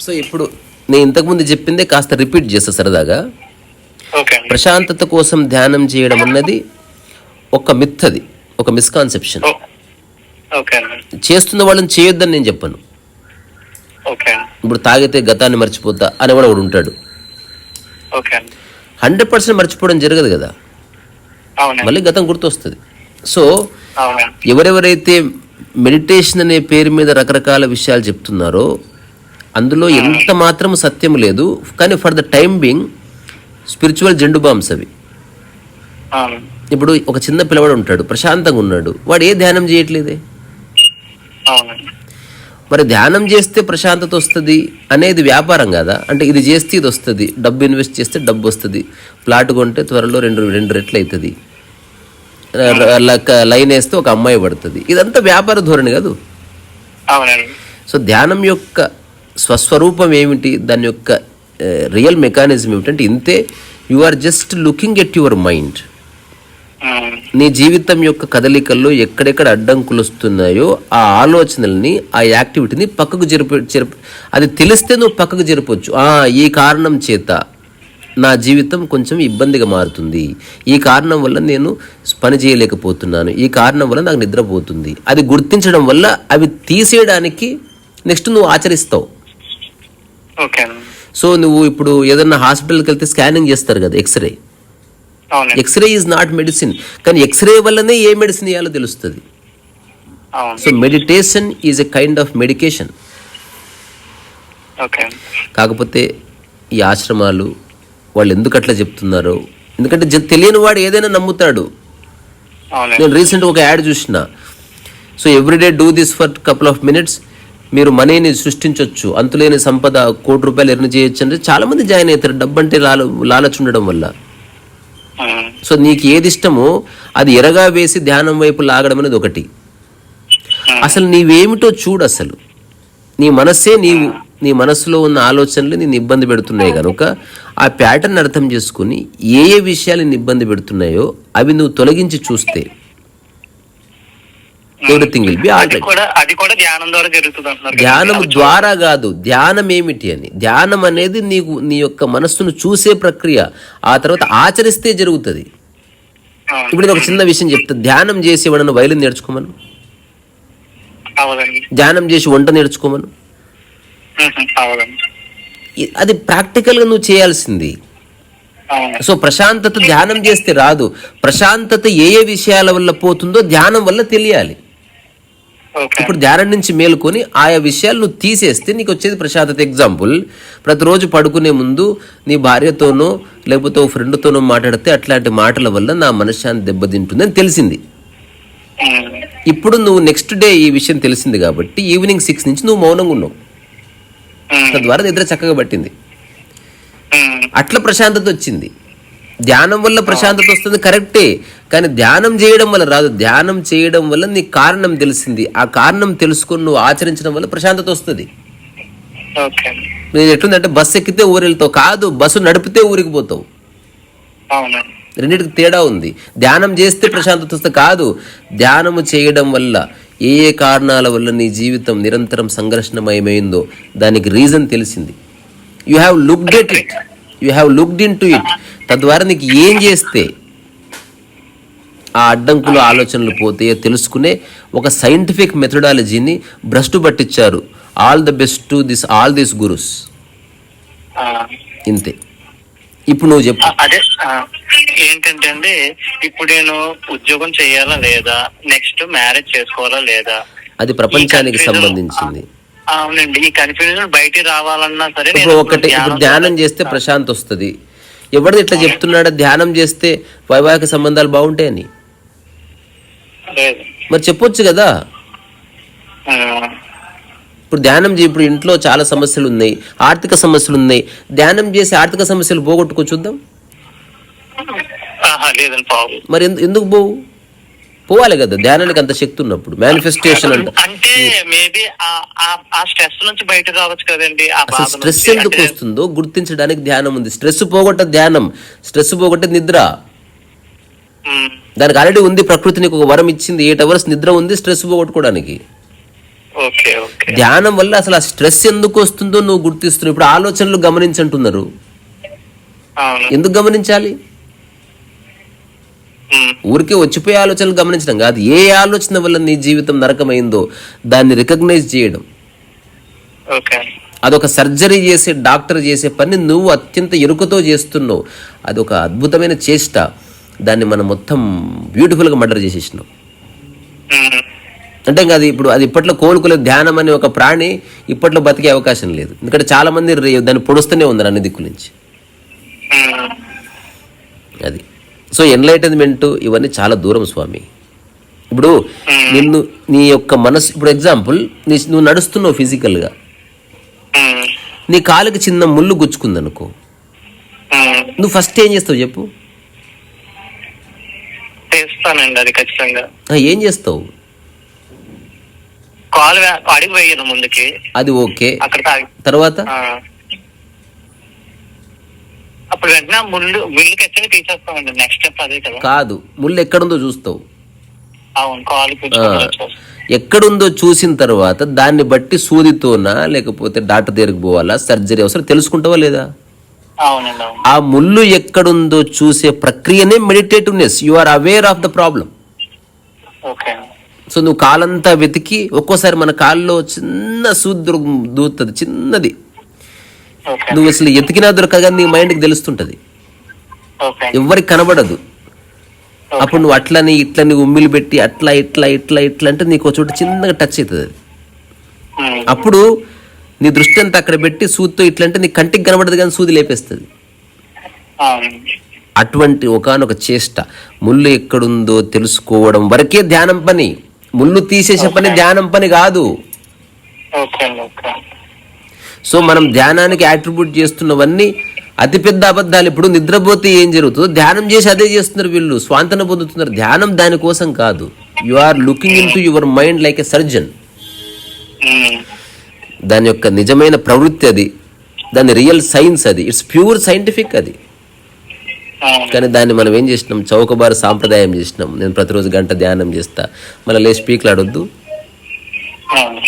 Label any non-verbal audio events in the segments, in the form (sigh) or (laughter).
So ఇప్పుడు నేను ఇంతకుముందు చెప్పిందే కాస్త రిపీట్ చేస్తా సరదాగా. ప్రశాంతత కోసం ధ్యానం చేయడం అన్నది ఒక మిత్ అది ఒక మిస్కాన్సెప్షన్ చేస్తున్న వాళ్ళని చేయొద్దని నేను చెప్పను. ఇప్పుడు తాగితే గతాన్ని మర్చిపోతా అనేవాడు ఒకడు ఉంటాడు. హండ్రెడ్ పర్సెంట్ మర్చిపోవడం జరగదు కదా. మళ్ళీ గతం గుర్తొస్తుంది. సో ఎవరెవరైతే మెడిటేషన్ అనే పేరు మీద రకరకాల విషయాలు చెప్తున్నారో అందులో ఎంత మాత్రం సత్యం లేదు కానీ for the time being spiritual Zandu bombs అవి ఇప్పుడు ఒక చిన్న పిల్లవాడు ఉంటాడు ప్రశాంతంగా ఉన్నాడు వాడు ఏ ధ్యానం చేయట్లేదే? మరి ధ్యానం చేస్తే ప్రశాంతత వస్తుంది అనేది వ్యాపారం కదా? అంటే ఇది చేస్తే ఇది వస్తుంది డబ్బు ఇన్వెస్ట్ చేస్తే డబ్బు వస్తుంది ప్లాట్ కొంటే త్వరలో రెండు రెండు రెట్లు అవుతుంది లైన్ వేస్తే ఒక అమ్మాయి పడుతుంది. ఇదంతా వ్యాపార ధోరణి కాదు. సో ధ్యానం యొక్క స్వస్వరూపం ఏమిటి? దాని యొక్క రియల్ మెకానిజం ఏమిటంటే ఇంతే you are just looking at your mind. నీ జీవితం యొక్క కదలికల్లో ఎక్కడెక్కడ అడ్డంకులు వస్తున్నాయో ఆ ఆలోచనల్ని ఆ యాక్టివిటీని పక్కకు జరిప జరిప అది తెలిస్తే నువ్వు పక్కకు జరపొచ్చు ఆ ఈ కారణం చేత. నా జీవితం కొంచెం ఇబ్బందిగా మారుతుంది. ఈ కారణం వల్ల నేను పని చేయలేకపోతున్నాను. ఈ కారణం వల్ల నాకు నిద్రపోతుంది. అది గుర్తించడం వల్ల అవి తీసేయడానికి నెక్స్ట్ నువ్వు ఆచరిస్తావు. సో నువ్వు ఇప్పుడు ఏదన్నా హాస్పిటల్కి వెళ్తే స్కానింగ్ చేస్తారు కదా X-ray. X-ray is not medicine. కానీ ఎక్స్రే వల్లనే ఏ మెడిసిన్ ఇవ్వాలో తెలుస్తుంది. So meditation is a kind of medication. కాకపోతే ఈ ఆశ్రమాలు వాళ్ళు ఎందుకు అట్లా చెప్తున్నారో? ఎందుకంటే తెలియని వాడు ఏదైనా నమ్ముతాడు. నేను రీసెంట్గా ఒక యాడ్ చూసిన. So everyday do this for couple of minutes. మీరు మనీని సృష్టించవచ్చు అంతులేని సంపద కోటి రూపాయలు ఎర్న్ చేయొచ్చు అంటే చాలామంది జాయిన్ అవుతారు. డబ్బు అంటే లాల లాలచ్ ఉండడం వల్ల సో నీకు ఏది ఇష్టమో అది ఎరగా వేసి ధ్యానం వైపు లాగడం అనేది ఒకటి. అసలు నీవేమిటో చూడు అసలు. నీ మనస్సే నీవు. నీ మనస్సులో ఉన్న ఆలోచనలు నేను ఇబ్బంది పెడుతున్నాయి కనుక ఆ ప్యాటర్న్ అర్థం చేసుకుని ఏ ఏ విషయాలు నిన్ను ఇబ్బంది పెడుతున్నాయో అవి నువ్వు తొలగించి చూస్తే ఎవ్రీథింగ్ విల్ బి ధ్యానం ద్వారా కదా. ధ్యానం ఏమిటి అని. ధ్యానం అనేది నీకు నీ యొక్క మనస్సును చూసే ప్రక్రియ ఆ తర్వాత ఆచరిస్తే జరుగుతుంది. ఇప్పుడు నేను ఒక చిన్న విషయం చెప్తా. ధ్యానం చేసి ఎవడన్నా వైలిన్ నేర్చుకోమను? ధ్యానం చేసి వంట నేర్చుకోమను? అది ప్రాక్టికల్గా నువ్వు చేయాల్సింది. సో ప్రశాంతత ధ్యానం చేస్తే రాదు. ప్రశాంతత ఏ ఏ విషయాల వల్ల పోతుందో ధ్యానం వల్ల తెలియాలి. ఇప్పుడు ధ్యానం నుంచి మేలుకొని ఆయా విషయాలు నువ్వు తీసేస్తే నీకు వచ్చేది ప్రశాంతత. ఎగ్జాంపుల్ ప్రతిరోజు పడుకునే ముందు నీ భార్యతోనో లేకపోతే ఓ ఫ్రెండ్తోనో మాట్లాడితే అట్లాంటి మాటల వల్ల నా మనశ్శాంతి దెబ్బతింటుందని తెలిసింది. ఇప్పుడు నువ్వు నెక్స్ట్ డే ఈ విషయం తెలిసింది కాబట్టి ఈవినింగ్ సిక్స్ నుంచి నువ్వు మౌనంగా ఉన్నావు. తద్వారా నిద్ర చక్కగా పట్టింది. అట్లా ప్రశాంతత వచ్చింది. ధ్యానం వల్ల ప్రశాంతత వస్తుంది కరెక్టే. కానీ ధ్యానం చేయడం వల్ల రాదు. ధ్యానం చేయడం వల్ల నీ కారణం తెలిసింది. ఆ కారణం తెలుసుకొని నువ్వు ఆచరించడం వల్ల ప్రశాంతత వస్తుంది. నేను ఎట్లుందంటే బస్సు ఎక్కితే ఊరు వెళ్తావు. కాదు బస్సు నడిపితే ఊరికి పోతావు. రెండింటికి తేడా ఉంది. ధ్యానం చేస్తే ప్రశాంతత వస్తే కాదు ధ్యానము చేయడం వల్ల ఏ ఏ కారణాల వల్ల నీ జీవితం నిరంతరం సంఘర్షణమయమైందో దానికి రీజన్ తెలిసింది. You have looked at it you have looked into it తద్వారా నీకు ఏం చేస్తే ఆ అడ్డంకులు ఆలోచనలు పోతాయో తెలుసుకునే ఒక సైంటిఫిక్ మెథడాలజీని భ్రష్టు పట్టించారు. All the best to this all this gurus ఇంతే. ఇప్పుడు నువ్వు చెప్పు. అదే ఏంటంటే అండి ఇప్పుడు నేను ఉద్యోగం చేయాలా లేదా? నెక్స్ట్ మ్యారేజ్ చేసుకోవాలా లేదా? అది ప్రపంచానికి సంబంధించింది. అవునండి ఈ కన్ఫ్యూజన్ బయటికి రావాలన్నా సరే ఇప్పుడు ఒకటి ఇప్పుడు ధ్యానం చేస్తే. ప్రశాంత్ వస్తుంది. ఎవరిది ఇట్లా చెప్తున్నాడో ధ్యానం చేస్తే వైవాహిక సంబంధాలు బాగుంటాయని? మరి చెప్పొచ్చు కదా? ఇప్పుడు ధ్యానం చే ఇప్పుడు ఇంట్లో చాలా సమస్యలు ఉన్నాయి ఆర్థిక సమస్యలు ఉన్నాయి ధ్యానం చేసి ఆర్థిక సమస్యలు పోగొట్టుకో చూద్దాం. మరి ఎందు- ఎందుకు పోవు? పోవాలి కదా ధ్యానానికి అంత శక్తి ఉన్నప్పుడు. మేనిఫెస్టేషన్ అంట అంటే. మేబీ ఆ స్ట్రెస్ నుంచి బయట రావచ్చు కదండి స్ట్రెస్. ఎందుకు వస్తుందో గుర్తించడానికి ధ్యానం ఉంది. స్ట్రెస్ పోగొట్ట ధ్యానం. స్ట్రెస్ పోగొట్టే నిద్ర. దానికి ఆల్రెడీ ఉంది ప్రకృతి నీకు ఒక వరం ఇచ్చింది. ఎయిట్ అవర్స్ నిద్ర ఉంది స్ట్రెస్ పోగొట్టుకోవడానికి. ధ్యానం వల్ల అసలు ఆ స్ట్రెస్ ఎందుకు వస్తుందో నువ్వు గుర్తిస్తున్నావు. ఇప్పుడు ఆలోచనలు గమనించంటున్నారు. ఎందుకు గమనించాలి? ఉమ్, ఊరికే వచ్చిపోయే ఆలోచనలు గమనించడం కాదు. ఏ ఆలోచన వల్ల నీ జీవితం నరకమైందో దాన్ని రికగ్నైజ్ చేయడం. అదొక సర్జరీ చేసే డాక్టర్ చేసే పని నువ్వు అత్యంత ఎరుకతో చేస్తున్నావు. అదొక అద్భుతమైన చేష్ట. దాన్ని మనం మొత్తం బ్యూటిఫుల్గా మర్డర్ చేసేసినాం. ఉమ్, అంటే ఇంకా అది ఇప్పుడు అది ఇప్పట్లో కోలుకోలేదు ధ్యానం అనే ఒక ప్రాణి ఇప్పట్లో బతికే అవకాశం లేదు. ఎందుకంటే చాలా మంది దాన్ని పొడుస్తూనే ఉన్నారు అన్ని దిక్కుల నుంచి. అది. సో ఎన్లైటన్మెంట్ ఇవన్నీ చాలా దూరం స్వామి. ఇప్పుడు నిన్ను నీ యొక్క మనసు ఇప్పుడు ఎగ్జాంపుల్ నీ నువ్వు నడుస్తున్నావు ఫిజికల్గా నీ కాలుకి చిన్న ముళ్ళు గుచ్చుకుందనుకో. నువ్వు ఫస్ట్ ఏం చేస్తావు చెప్పు? చేస్తానండి అది ఖచ్చితంగా. ఏం చేస్తావు? కాల్ అడిగి వేయను ముందుకి. అది ఓకే. అక్కడ తర్వాత. అప్పుడు వెంటనే ముళ్ళు ముళ్ళు తీసేస్తామండి. నెక్స్ట్ స్టెప్ అదే కదా. కాదు. ముళ్ళు ఎక్కడుందో చూస్తావు. అవును కాల్ ఎక్కడుందో చూసిన తర్వాత దాన్ని బట్టి సూదితోనా లేకపోతే డాక్టర్ దగ్గరికి పోవాలా? సర్జరీ అవసరం తెలుసుకుంటావా లేదా? ఆ ముళ్ళు ఎక్కడుందో చూసే ప్రక్రియనే meditativeness you are aware of the problem okay so నువ్వు కాలంతా వెతికి ఒక్కోసారి మన కాల్లో చిన్న సూది దొరుకు దూతుంది చిన్నది నువ్వు అసలు ఎతికినా దొరకగా నీ మైండ్కి తెలుస్తుంటది. ఓకే. ఎవ్వరికి కనబడదు. అప్పుడు నువ్వు అట్లని ఇట్లని ఉమ్మిలు పెట్టి అట్లా ఇట్లా ఇట్లా ఇట్లా అంటే నీకు చోట చిన్నగా టచ్ అవుతుంది అది. అప్పుడు నీ దృష్టి అంతా అక్కడ పెట్టి సూదితో ఇట్లా అంటే నీ కంటికి కనబడదు కానీ సూది లేపేస్తుంది. అటువంటి ఒకానొక చేష్ట ముళ్ళు ఎక్కడుందో తెలుసుకోవడం వరకే ధ్యానం పని. ముళ్ళు తీసేసే పని ధ్యానం పని కాదు. సో మనం ధ్యానానికి యాట్రిబ్యూట్ చేస్తున్నవన్నీ అతిపెద్ద అబద్ధాలు. ఇప్పుడు నిద్రపోతే ఏం జరుగుతుందో ధ్యానం చేసి అదే చేస్తున్నారు వీళ్ళు. స్వాంతన పొందుతున్నారు. ధ్యానం దానికోసం కాదు. You are looking into your mind like a surgeon దాని యొక్క నిజమైన ప్రవృత్తి అది. దాని రియల్ సైన్స్ అది. ఇట్స్ ప్యూర్ సైంటిఫిక్ అది. కానీ దాన్ని మనం ఏం చేసినాం? చౌకబారు సాంప్రదాయం చేసినాం. నేను ప్రతిరోజు గంట ధ్యానం చేస్తా. మళ్ళీ లేచి పీకులు ఆడొద్దు అవును.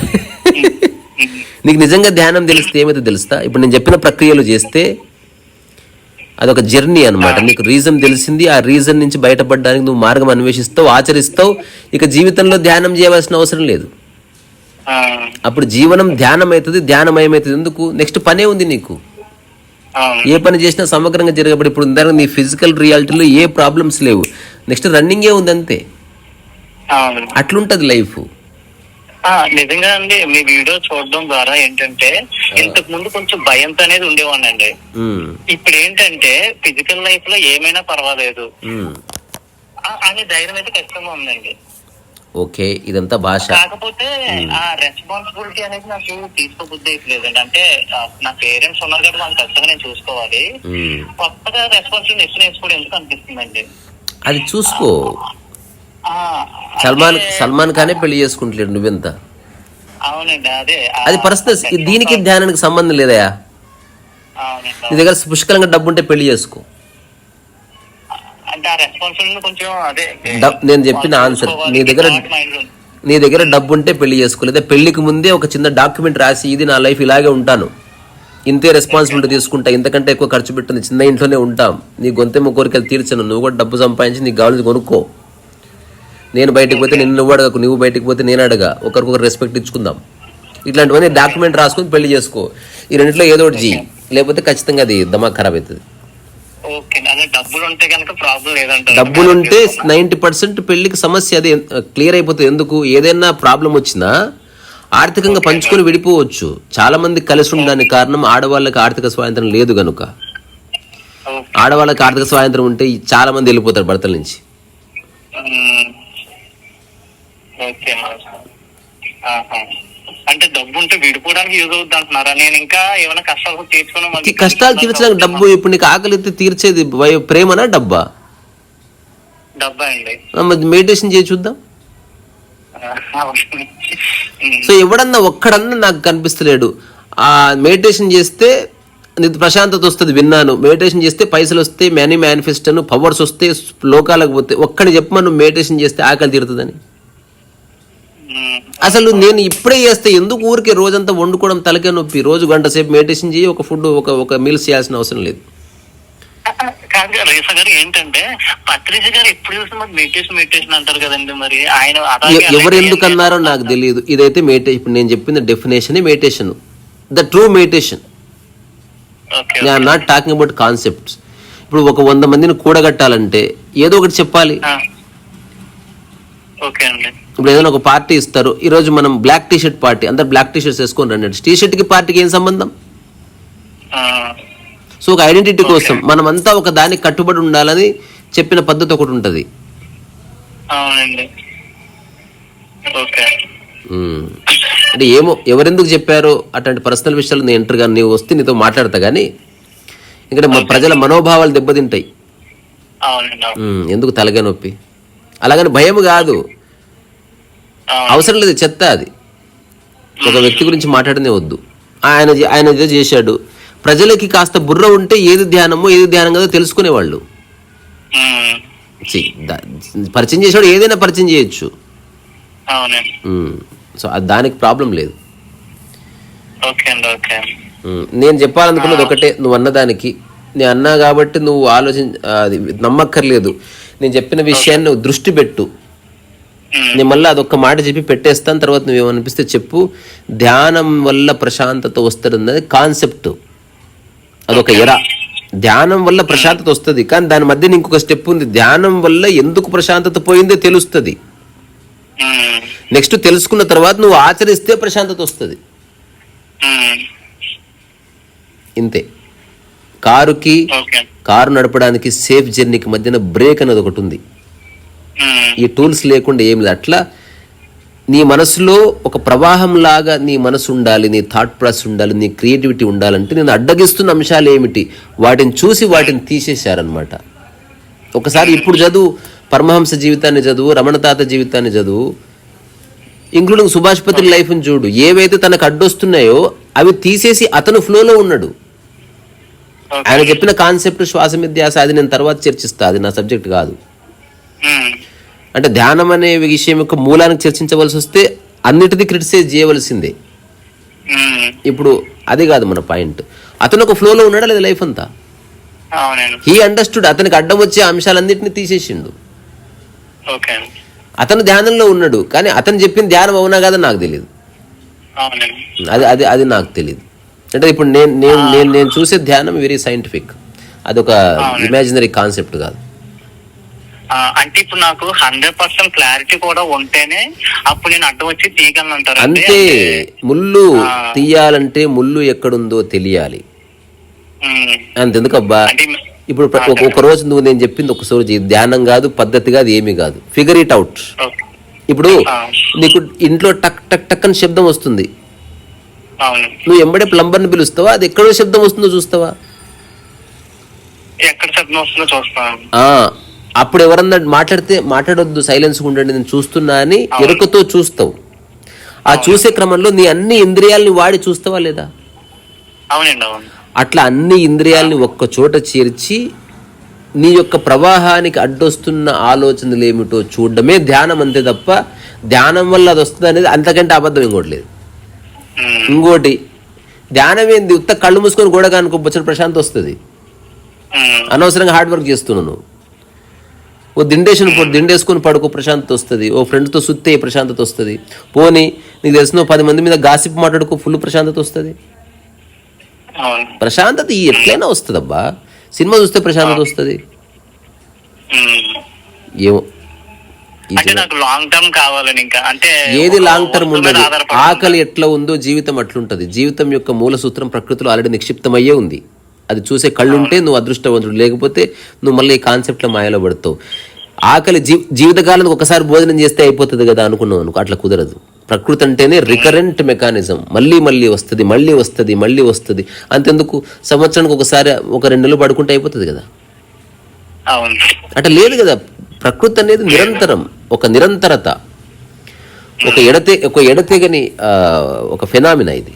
(laughs) నీకు నిజంగా ధ్యానం తెలిస్తే ఏమైతే తెలుస్తా? ఇప్పుడు నేను చెప్పిన ప్రక్రియలు చేస్తే అదొక జర్నీ అన్నమాట. నీకు రీజన్ తెలిసింది. ఆ రీజన్ నుంచి బయటపడడానికి నువ్వు మార్గం అన్వేషిస్తావు ఆచరిస్తావు. ఇక జీవితంలో ధ్యానం చేయవలసిన అవసరం లేదు. అప్పుడు జీవనం ధ్యానం అవుతుంది ధ్యానమయమవుతుంది. ఎందుకు? నెక్స్ట్ పనే ఉంది నీకు. ఏ పని చేసినా సమగ్రంగా జరగబడి ఇప్పుడు ఇందాక నీ ఫిజికల్ రియాలిటీలో ఏ ప్రాబ్లమ్స్ లేవు. నెక్స్ట్ రన్నింగే ఉంది అంతే. అట్లుంటది లైఫ్ నిజంగా అండి మీ వీడియో చూడడం ద్వారా ఏంటంటే ఇంతకు ముందు కొంచెం భయంతో అనేది ఉండేవాడినండి. ఇప్పుడు ఏంటంటే ఫిజికల్ లైఫ్లో ఏమైనా పర్వాలేదు. అనే ధైర్యం అయితే ఖచ్చితంగా ఉందండి. ఓకే ఇదంతా భాష. కాకపోతే ఆ రెస్పాన్సిబిలిటీ అనేది నాకు తీసుకోబుద్ధి లేదండి అంటే నా పేరెంట్స్ ఉన్నారు కాబట్టి వాళ్ళని ఖచ్చితంగా నేను చూసుకోవాలి. కొత్తగా రెస్పాన్సిబిలిటీ ఎక్కువ నేర్చుకోవడం ఎందుకు అనిపిస్తుందండి? అది చూసుకో. సల్మాన్ సల్మాన్ ఖానే పెళ్ళి చేసుకుంటలేడు నువ్వెంత? అవునండి అదే. అది పర్సనల్ దీనికి ధ్యానానికి సంబంధం లేదయా? నీ దగ్గర పుష్కలంగా డబ్బు ఉంటే పెళ్ళి చేసుకో. అంటే ఆ రెస్పాన్సిబిలిటీ కొంచెం అదే డబ్- నేను చెప్పిన ఆన్సర్ నీ దగ్గర. నీ దగ్గర డబ్బు ఉంటే పెళ్ళి చేసుకో లేదా పెళ్ళికి ముందే ఒక చిన్న డాక్యుమెంట్ రాసి ఇది నా లైఫ్ ఇలాగే ఉంటాను. ఇంతే రెస్పాన్సిబిలిటీ తీసుకుంటా. ఇంతకంటే ఎక్కువ ఖర్చు పెట్టింది చిన్న ఇంట్లోనే ఉంటాం. నీ గొంతెమ్మ కోరికలు తీర్చను. నువ్వు కూడా డబ్బు సంపాదించి నీకు కావాల్సి కొనుక్కో. నేను బయటికి పోతే నిన్ను నువ్వు అడగకు. నువ్వు బయటికి పోతే నేను అడగా. ఒకరికొకరు రెస్పెక్ట్ ఇచ్చుకుందాం. ఇట్లాంటివన్నీ డాక్యుమెంట్ రాసుకొని పెళ్ళి చేసుకో. ఈ రెండిట్లో ఏదో ఒకటి చెయ్యి లేకపోతే ఖచ్చితంగా అది దమాక్ ఖరాబ్ అవుతుంది. డబ్బులు ఉంటే కనుక ప్రాబ్లం లేదంటారు. డబ్బులుంటే నైంటీ పర్సెంట్ పెళ్ళికి సమస్య అది క్లియర్ అయిపోతుంది ఎందుకు? ఏదైనా ప్రాబ్లం వచ్చినా ఆర్థికంగా పంచుకొని విడిపోవచ్చు. చాలా మంది కలిసి ఉండడానికి కారణం ఆడవాళ్ళకి ఆర్థిక స్వాతంత్రం లేదు గనుక. ఓకే. ఆడవాళ్ళకి ఆర్థిక స్వాతంత్రం ఉంటే చాలా మంది వెళ్ళిపోతారు భర్తల నుంచి. ఓకే. అంటే డబ్బు ఉంటే విడిపోవడానికి యూజ్ అవుతుంది అంటున్నారా? నేను ఇంకా ఏమైనా కష్టాలు తీర్చుకుని ఈ మళ్ళీ కష్టాలు తీర్చడానికి డబ్బు ఇప్పుడు నీకు ఆకలి తీర్చేది ప్రేమనా డబ్బా? డబ్బా అండి. మెడిటేషన్ చేసి చూద్దాం. సో ఎవడన్నా ఒక్కడన్నా నాకు కనిపిస్తలేడు. ఆ మెడిటేషన్ చేస్తే నీకు ప్రశాంతత వస్తుంది విన్నాను. మెడిటేషన్ చేస్తే పైసలు వస్తే మనీ మేనిఫెస్టోను పవర్స్ వస్తే లోకాలకు పోతే ఒక్కడి చెప్పమని మెడిటేషన్ చేస్తే ఆకలి తీరుతుందని. అసలు నేను ఇప్పుడే చేస్తే ఎందుకు ఊరికే రోజంతా వండుకోవడం తలకే నొప్పి? రోజు గంట సేపు మెడిటేషన్ చేయి ఒక ఫుడ్ ఒక ఒక మీల్స్ చేయాల్సిన అవసరం లేదు. కాదు గారు, రేసా గారు ఏంటంటే పత్రిక గారు ఎప్పుడు చూసినా మరి మెడిటేషన్ మెడిటేషన్ అంటారు కదండి మరి. ఆయన అలాగే ఎ- ఎవరు ఎందుకు అన్నారో నాకు తెలియదు. ఇదైతే మెడిటేషన్ ఇప్పుడు నేను చెప్పిన definition meditation. The true meditation. Okay I'm not talking about concepts ఇప్పుడు ఒక వంద మందిని కూడగట్టాలంటే ఏదో ఒకటి చెప్పాలి. ఓకే అండి. ఇప్పుడు ఏదైనా ఒక పార్టీ ఇస్తారు. ఈ రోజు మనం బ్లాక్ టీ షర్ట్ పార్టీ అందరు బ్లాక్ టీ షర్ట్స్ వేసుకొని రండి. టీ షర్ట్కి పార్టీకి ఏం సంబంధం? సో ఒక ఐడెంటిటీ కోసం మనమంతా ఒక దానికి కట్టుబడి ఉండాలని చెప్పిన పద్ధతి ఒకటి ఉంటుంది. అంటే ఏమో ఎవరెందుకు చెప్పారో అట్లాంటి పర్సనల్ విషయాలు నేను ఎంటర్ కానీ నీవు వస్తే నీతో మాట్లాడతా కానీ ఇక్కడ మన ప్రజల మనోభావాలు దెబ్బతింటాయి. ఎందుకు తలగా నొప్పి అలాగని భయం కాదు. అవసరం లేదు చెత్త అది. ఒక వ్యక్తి గురించి మాట్లాడనే వద్దు. ఆయన ఆయన ఏదో చేశాడు. ప్రజలకి కాస్త బుర్ర ఉంటే ఏది ధ్యానమో ఏది ధ్యానం కాదో తెలుసుకునేవాళ్ళు. పరిచయం చేసేవాడు ఏదైనా పరిచయం చేయొచ్చు. సో అది దానికి ప్రాబ్లం లేదు. నేను చెప్పాలనుకున్నది ఒకటే నువ్వు అన్నదానికి. నేను అన్నా కాబట్టి నువ్వు ఆలోచించ అది నమ్మక్కర్లేదు. నేను చెప్పిన విషయాన్ని దృష్టి పెట్టు. నేను మళ్ళీ అదొక్క మాట చెప్పి పెట్టేస్తాను తర్వాత నువ్వేమనిపిస్తే చెప్పు. ధ్యానం వల్ల ప్రశాంతత వస్తుంది కాన్సెప్ట్ అదొక ఎర. ధ్యానం వల్ల ప్రశాంతత వస్తుంది కానీ దాని మధ్యన ఇంకొక స్టెప్ ఉంది. ధ్యానం వల్ల ఎందుకు ప్రశాంతత పోయిందో తెలుస్తుంది. నెక్స్ట్ తెలుసుకున్న తర్వాత నువ్వు ఆచరిస్తే ప్రశాంతత వస్తుంది. ఉమ్, ఇంతే. కారుకి కారు నడపడానికి సేఫ్ జర్నీకి మధ్యన బ్రేక్ అనేది ఒకటి ఉంది. ఈ టూల్స్ లేకుండా ఏమి లేదు. అట్లా నీ మనసులో ఒక ప్రవాహం లాగా నీ మనసు ఉండాలి నీ థాట్ ప్రాసెస్ ఉండాలి నీ క్రియేటివిటీ ఉండాలంటే నేను అడ్డగిస్తున్న అంశాలు ఏమిటి? వాటిని చూసి వాటిని తీసేశారనమాట ఒకసారి ఇప్పుడు చదువు పరమహంస జీవితాన్ని చదువు రమణ తాత జీవితాన్ని చదువు ఇంక్లూడింగ్ సుభాష్ పత్రి లైఫ్ని చూడు. ఏవైతే తనకు అడ్డొస్తున్నాయో అవి తీసేసి అతను ఫ్లోలో ఉన్నాడు. ఆయన చెప్పిన కాన్సెప్ట్ శ్వాస మిథ్యాస అది నేను తర్వాత చర్చిస్తా అది నా సబ్జెక్ట్ కాదు. అంటే ధ్యానం అనే విషయం యొక్క మూలానికి చర్చించవలసి వస్తే అన్నిటిది క్రిటిసైజ్ చేయవలసిందే. ఇప్పుడు అది కాదు మన పాయింట్. అతను ఒక ఫ్లోలో ఉన్నాడా లేదా లైఫ్ అంతా? హీ అండర్స్టూడ్ అతనికి అడ్డం వచ్చే అంశాలన్నింటినీ తీసేసిండు. అతను ధ్యానంలో ఉన్నాడు కానీ అతను చెప్పిన ధ్యానం అవునా కదా నాకు తెలియదు అది అది అది నాకు తెలియదు అంటే ఇప్పుడు నేను నేను నేను చూసే ధ్యానం వెరీ సైంటిఫిక్ అదొక ఇమాజినరీ కాన్సెప్ట్ కాదు. అంటే ఇప్పుడు నాకు హండ్రెడ్ పర్సెంట్ క్లారిటీ కూడా ఉంటేనే అప్పుడు నేను అడ్డం వచ్చి తీయగలను అంటారు. అంతే. ముళ్ళు తీయాలంటే ముళ్ళు ఎక్కడుందో తెలియాలి. అంతెందుకబ్బా? ఇప్పుడు ఒక- రోజు నువ్వు నేను చెప్పింది ఒక రోజు ఇది ధ్యానం కాదు పద్ధతి కాదు ఏమీ కాదు. Figure it out. ఇప్పుడు నీకు ఇంట్లో టక్ టక్ టక్ అని శబ్దం వస్తుంది. నువ్వు ఎంబడే ప్లంబర్ని పిలుస్తావా? అది ఎక్కడో శబ్దం వస్తుందో చూస్తావా? ఎక్కడ శబ్దం వస్తుందో చూస్తాను. ఆ. అప్పుడు ఎవరన్నా మాట్లాడితే మాట్లాడొద్దు సైలెన్స్ ఉండండి నేను చూస్తున్నా అని ఎరుకతో చూస్తావు. ఆ చూసే క్రమంలో నీ అన్ని ఇంద్రియాలని వాడి చూస్తావా లేదా? అట్లా అన్ని ఇంద్రియాలని ఒక్క చోట చేర్చి నీ యొక్క ప్రవాహానికి అడ్డొస్తున్న ఆలోచనలు ఏమిటో చూడడమే ధ్యానం అంతే తప్ప ధ్యానం వల్ల అది వస్తుంది అనేది అంతకంటే అబద్ధం ఇంకోటి లేదు. ఇంకోటి ధ్యానం ఏంది? ఉత్త కళ్ళు మూసుకొని గోడ కానుకోవచ్చు ప్రశాంత్ వస్తుంది. అనవసరంగా హార్డ్ వర్క్ చేస్తున్నావు నువ్వు. ఓ దిండేసిన పో దిండేసుకొని పడుకో ప్రశాంతత వస్తుంది. ఓ ఫ్రెండ్తో సుత్తే ప్రశాంతత వస్తుంది. పోనీ నీకు తెలిసిన పది మంది మీద గాసిప్ మాట్లాడుకో ఫుల్ ప్రశాంతత వస్తుంది. ప్రశాంతత ఎట్లయినా వస్తుంది అబ్బా సినిమా చూస్తే ప్రశాంతత వస్తుంది. ఏమో. ఏది లాంగ్ టర్మ్ ఉండదు. ఆకలి ఎట్లా ఉందో జీవితం అట్లుంటది. జీవితం యొక్క మూల సూత్రం ప్రకృతిలో ఆల్రెడీ నిక్షిప్తమయ్యే ఉంది. అది చూసే కళ్ళుంటే నువ్వు అదృష్టవంతుడు. లేకపోతే నువ్వు మళ్ళీ ఈ కాన్సెప్ట్లో మాయలో పడతావు. ఆకలి జీ జీవితకాలానికి ఒకసారి భోజనం చేస్తే అయిపోతుంది కదా అనుకున్నావు అనుకో అట్లా కుదరదు. ప్రకృతి అంటేనే రికరెంట్ మెకానిజం. మళ్ళీ మళ్ళీ వస్తుంది మళ్ళీ వస్తుంది మళ్ళీ వస్తుంది. అంతెందుకు? సంవత్సరానికి ఒకసారి ఒక రెండు నెలలు పడుకుంటే అయిపోతుంది కదా. అట్లా లేదు కదా. ప్రకృతి అనేది నిరంతరం ఒక నిరంతరత. ఒక ఎడతే ఒక ఎడతెగని ఒక ఫెనామినా ఇది.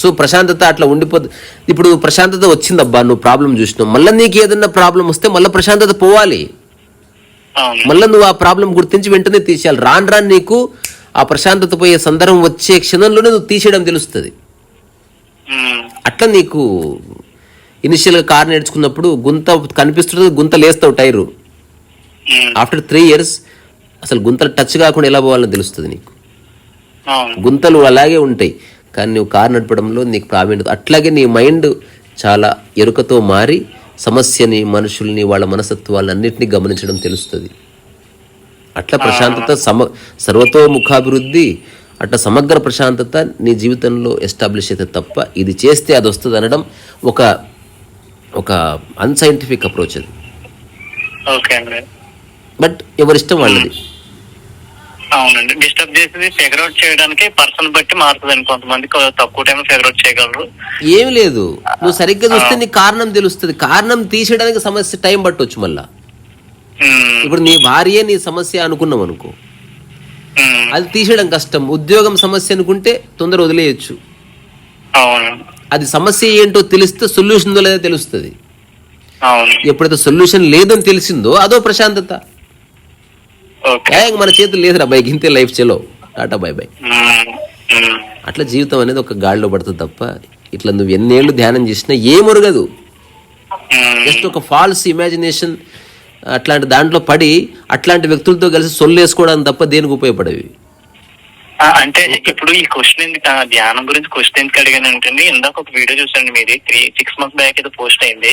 సో ప్రశాంతత అట్లా ఉండిపోతుంది ఇప్పుడు ప్రశాంతత వచ్చిందబ్బా నువ్వు ప్రాబ్లం చూసినావు. మళ్ళీ నీకు ఏదన్నా ప్రాబ్లం వస్తే మళ్ళీ ప్రశాంతత పోవాలి. మళ్ళీ నువ్వు ఆ ప్రాబ్లం గుర్తించి వెంటనే తీసేయాలి. రాను రాను నీకు ఆ ప్రశాంతత పోయే సందర్భం వచ్చే క్షణంలోనే నువ్వు తీసేయడం తెలుస్తుంది. అట్లా నీకు ఇనిషియల్గా కార్ నేర్చుకున్నప్పుడు గుంత కనిపిస్తుంది గుంత లేస్తావు టైరు. ఆఫ్టర్ త్రీ ఇయర్స్ అసలు గుంతలు టచ్ కాకుండా ఎలా పోవాలని తెలుస్తుంది నీకు. గుంతలు అలాగే ఉంటాయి. కానీ నువ్వు కారు నడపడంలో నీకు ప్రావీణ్యత అట్లాగే నీ మైండ్ చాలా ఎరుకతో మారి సమస్యని మనుషుల్ని వాళ్ళ మనసత్వాలను అన్నింటినీ గమనించడం తెలుస్తుంది. అట్లా ప్రశాంతత సమ సర్వతోముఖాభివృద్ధి అట్లా సమగ్ర ప్రశాంతత నీ జీవితంలో ఎస్టాబ్లిష్ అయితే తప్ప ఇది చేస్తే అది వస్తుంది అనడం ఒక ఒక అన్సైంటిఫిక్ అప్రోచ్ అది. బట్ ఎవరిష్టం వాళ్ళది. అవునండి. డిస్టర్బ్ చేసేది ఫిగర్ అవుట్ చేయడానికి పర్సన్ బట్టి మారుతుంది కొంతమంది. తక్కువ టైం ఫిగర్ అవుట్ చేయగలరు. ఏం లేదు. నువ్వు సరిగ్గా చూస్తే నీకు కారణం తెలుస్తుంది. కారణం తీసేయడానికి సమస్య టైం పట్టొచ్చు మళ్ళా. ఇప్పుడు నీ భార్యే నీ సమస్య అనుకున్నాం అనుకో. అది తీసేయడం కష్టం. ఉద్యోగం సమస్య అనుకుంటే తొందర వదిలేయచ్చు. అవును. అది సమస్య ఏంటో తెలిస్తే సొల్యూషన్ లేదో తెలుస్తుంది. ఎప్పుడైతే సొల్యూషన్ లేదని తెలిసిందో అదో ప్రశాంతత. మన చేతులు లేదురా బై ఇంతే life Chalo. Tata bye by అట్లా జీవితం అనేది ఒక గాడిలో పడుతుంది తప్ప ఇట్లా నువ్వు ఎన్నేళ్ళు ధ్యానం చేసినా ఏమొరగదు జస్ట్ ఒక ఫాల్స్ ఇమాజినేషన్ అట్లాంటి దాంట్లో పడి అట్లాంటి వ్యక్తులతో కలిసి సొల్లు వేసుకోవడానికి తప్ప దేనికి ఉపయోగపడేవి? అంటే ఇప్పుడు ఈ క్వశ్చన్ ధ్యానం గురించి క్వశ్చన్ ఎందుకు అడిగానంటే ఇందాక ఒక వీడియో చూసండి మీది త్రీ సిక్స్ మంత్స్ బ్యాక్ అయితే పోస్ట్ అయింది.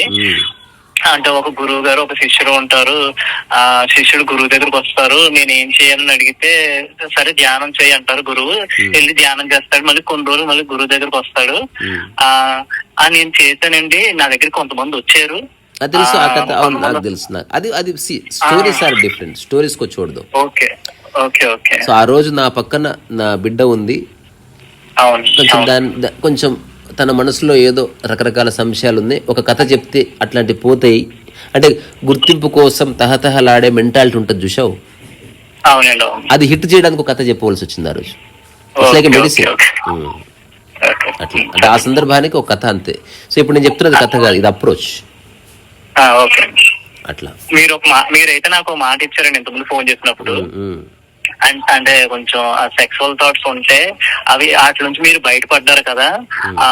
అంటే ఒక గురువు గారు ఒక శిష్యుడు ఉంటారు. ఆ శిష్యుడు గురువు దగ్గరకు వస్తారు. నేను ఏం చేయాలని అడిగితే సరే ధ్యానం చేయి అంటారు గురువు. వెళ్ళి ధ్యానం చేస్తాడు. మళ్ళీ కొన్ని రోజులు మళ్ళీ గురువు దగ్గరకు వస్తాడు. ఆ ఆ, నేను చేశానండి. నా దగ్గర కొంతమంది వచ్చారు. అది తెలుసు ఆ కథ అవును నాకు తెలుసు నాకు. అది అది స్టోరీస్ ఆర్ డిఫరెంట్ స్టోరీస్ చూడదు. ఓకే. Okay okay. సో ఆ రోజు నా పక్కన నా బిడ్డ ఉంది. దాని కొంచెం తన మనసులో ఏదో రకరకాల సంశయాలు ఉన్నాయి ఒక కథ చెప్తే అట్లాంటి పోతాయి. అంటే గుర్తింపు కోసం తహతహలాడే మెంటాలిటీ ఉంటుంది చూసావు అది హిట్ చేయడానికి ఒక కథ చెప్పవలసి వచ్చింది ఆ రోజు. Like medicine. ఓకే. అట్లా. అంటే ఆ సందర్భానికి ఒక కథ అంతే. సో ఇప్పుడు నేను చెప్తున్నది కథ కాదు ఇది అప్రోచ్ అట్లా. మీరు మీరైతే నాకు మాట ఇచ్చారండి ఇంతకుముందు ఫోన్ చేసినప్పుడు. ఉమ్. అం- అంటే కొంచెం సెక్సువల్ థాట్స్ ఉంటే అవి వాటి నుంచి మీరు బయటపడ్డారు కదా ఆ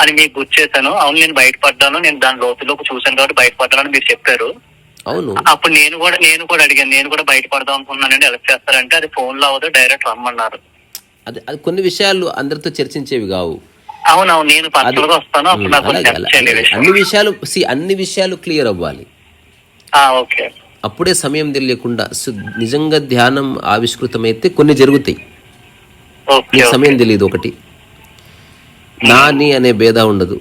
అని మీకు గుర్తు చేశాను. అవును నేను బయటపడ్డాను. నేను దాని లోతులోకి చూశాను కాబట్టి బయటపడ్డానని మీరు చెప్పారు. అవును. అప్పుడు నేను కూడా నేను కూడా అడిగాను. నేను కూడా బయటపడదాం అనుకున్నానండి ఎలా చేస్తారంటే అది ఫోన్లో అవ్వదు డైరెక్ట్ రమ్మన్నారు. అది అది కొన్ని విషయాలు అందరితో చర్చించేవి కావు. అవునవును నేను పర్సనల్గా వస్తాను. అప్పుడు నాకు. అన్ని విషయాలు సి అన్ని విషయాలు క్లియర్ అవ్వాలి. ఆ, ఓకే. అప్పుడే సమయం తెలియకుండా నిజంగా ధ్యానం ఆవిష్కృతమైతే కొన్ని జరుగుతాయి. నీకు సమయం తెలియదు ఒకటి. నా నీ అనే భేద ఉండదు.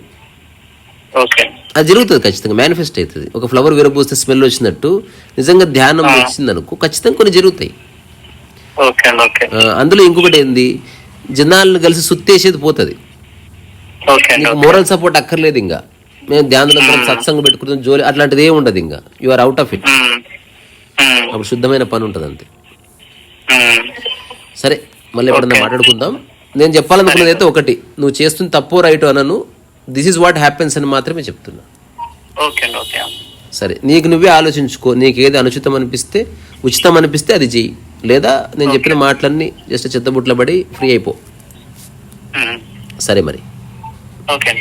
అది జరుగుతుంది ఖచ్చితంగా మేనిఫెస్ట్ అవుతుంది. ఒక ఫ్లవర్ విరబూస్తే స్మెల్ వచ్చినట్టు నిజంగా ధ్యానం వచ్చిందనుకో ఖచ్చితంగా కొన్ని జరుగుతాయి. అందులో ఇంకొకటి ఏంది? జనాలను కలిసి సుత్తేసేది పోతుంది. నీకు మోరల్ సపోర్ట్ అక్కర్లేదు ఇంకా. మేము ధ్యానం సత్సంగం పెట్టుకుంటాం జోలి అట్లాంటిది ఏమి ఉండదు ఇంకా. You are out of it అప్పుడు శుద్ధమైన పని ఉంటుంది అంతే. సరే మళ్ళీ ఎప్పుడన్నా మాట్లాడుకుందాం. నేను చెప్పాలనుకున్నది అయితే ఒకటి. నువ్వు చేస్తుంది తప్పో రైట్ అనను. దిస్ ఈజ్ వాట్ హ్యాపెన్స్ అని మాత్రమే చెప్తున్నా. సరే నీకు నువ్వే ఆలోచించుకో. నీకు ఏది అనుచితం అనిపిస్తే ఉచితం అనిపిస్తే అది చెయ్యి. లేదా నేను చెప్పిన మాటలన్నీ జస్ట్ చెత్తబుట్ల పడి ఫ్రీ అయిపో. ఉమ్. సరే మరి. ఓకే